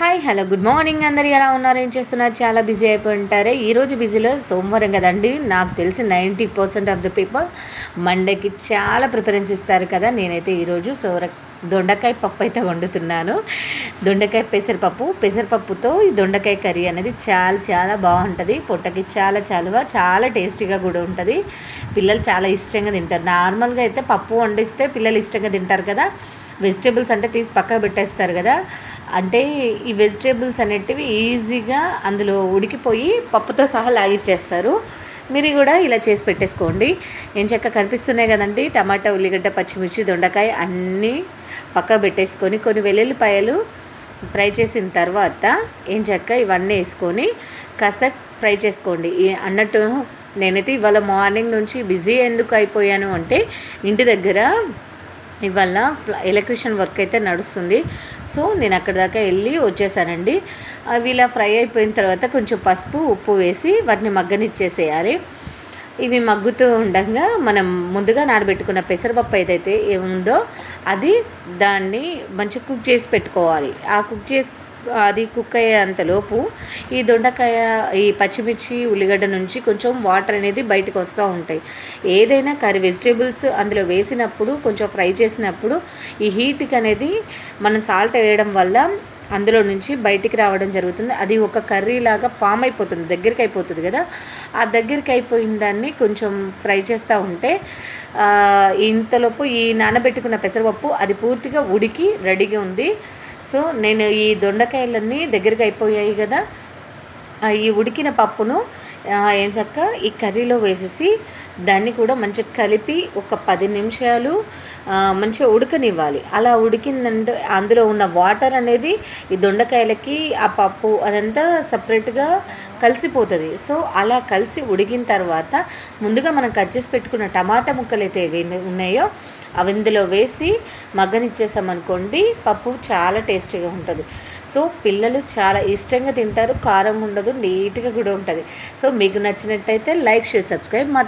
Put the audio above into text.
Hi hello good morning. అందరు ఎలా ఉన్నారు? ఏం చేస్తున్నారు? చాలా బిజీ అయిపోయి ఉంటారు. ఈరోజు బిజీలో సోమవారం కదండి. నాకు తెలిసి ninety percent of the people మండేకి చాలా ప్రిఫరెన్స్ ఇస్తారు కదా. నేనైతే ఈరోజు సోర దొండకాయ పప్పు అయితే వండుతున్నాను. దొండకాయ పెసరపప్పు. పెసరపప్పుతో ఈ దొండకాయ కర్రీ అనేది చాలా చాలా బాగుంటుంది. పొట్టకి చాలా చాలువ చాలా టేస్టీగా కూడా ఉంటుంది. పిల్లలు చాలా ఇష్టంగా తింటారు. నార్మల్గా అయితే పప్పు వండిస్తే పిల్లలు ఇష్టంగా తింటారు కదా. వెజిటేబుల్స్ అంటే తీసి పక్కకు పెట్టేస్తారు కదా. అంటే ఈ వెజిటేబుల్స్ అనేటివి ఈజీగా అందులో ఉడికిపోయి పప్పుతో సహా లాగిచ్చేస్తారు. మీరు కూడా ఇలా చేసి పెట్టేసుకోండి. ఏం చెక్క కనిపిస్తున్నాయి కదండి? టమాటా ఉల్లిగడ్డ పచ్చిమిర్చి దొండకాయ అన్నీ పక్క పెట్టేసుకొని కొన్ని వెల్లుల్లిపాయలు ఫ్రై చేసిన తర్వాత ఏం చెక్క ఇవన్నీ వేసుకొని కాస్త ఫ్రై చేసుకోండి. అన్నట్టు నేనైతే ఇవాళ మార్నింగ్ నుంచి బిజీ ఎందుకు అయిపోయాను అంటే ఇంటి దగ్గర ఇవాళ ఎలక్ట్రిషియన్ వర్క్ అయితే నడుస్తుంది. సో నేను అక్కడ దాకా వెళ్ళి వచ్చేసానండి. అవి ఇలా ఫ్రై అయిపోయిన తర్వాత కొంచెం పసుపు ఉప్పు వేసి వాటిని మగ్గనిచ్చేసేయాలి. ఇవి మగ్గుతూ ఉండగా మనం ముందుగా నానబెట్టుకున్న పెసరపప్పు ఏదైతే ఉందో అది దాన్ని మంచిగా కుక్ చేసి పెట్టుకోవాలి. ఆ కుక్ చేసి అది కుక్ అయ్యేంతలోపు ఈ దొండకాయ ఈ పచ్చిమిర్చి ఉల్లిగడ్డ నుంచి కొంచెం వాటర్ అనేది బయటకు వస్తూ ఉంటాయి. ఏదైనా కర్రీ వెజిటేబుల్స్ అందులో వేసినప్పుడు కొంచెం ఫ్రై చేసినప్పుడు ఈ హీట్కి అనేది మనం సాల్ట్ వేయడం వల్ల అందులో నుంచి బయటికి రావడం జరుగుతుంది. అది ఒక కర్రీ లాగా ఫామ్ అయిపోతుంది దగ్గరికి అయిపోతుంది కదా. ఆ దగ్గరికి అయిపోయిన దాన్ని కొంచెం ఫ్రై చేస్తూ ఉంటే ఇంతలోపు ఈ నానబెట్టుకున్న పెసరపప్పు అది పూర్తిగా ఉడికి రెడీగా ఉంది. సో నేను ఈ దొండకాయలన్నీ దగ్గరికి అయిపోయాయి కదా. ఈ ఉడికిన పప్పును ఏం చక్క? ఈ కర్రీలో వేసేసి దాన్ని కూడా మంచిగా కలిపి ఒక పది నిమిషాలు మంచిగా ఉడకనివ్వాలి. అలా ఉడికిందంటే అందులో ఉన్న వాటర్ అనేది ఈ దొండకాయలకి ఆ పప్పు అదంతా సపరేట్గా కలిసిపోతుంది. సో అలా కలిసి ఉడికిన తర్వాత ముందుగా మనం కట్ చేసి పెట్టుకున్న టమాటా ముక్కలు అయితే ఉన్నాయో అవి ఇందులో వేసి మగ్గనిచ్చేసామనుకోండి పప్పు చాలా టేస్టీగా ఉంటుంది. సో పిల్లలు చాలా ఇష్టంగా తింటారు కారం ఉండదు నీట్గా కూడా ఉంటుంది. సో మీకు నచ్చినట్టయితే లైక్ షేర్ సబ్స్క్రైబ్ మా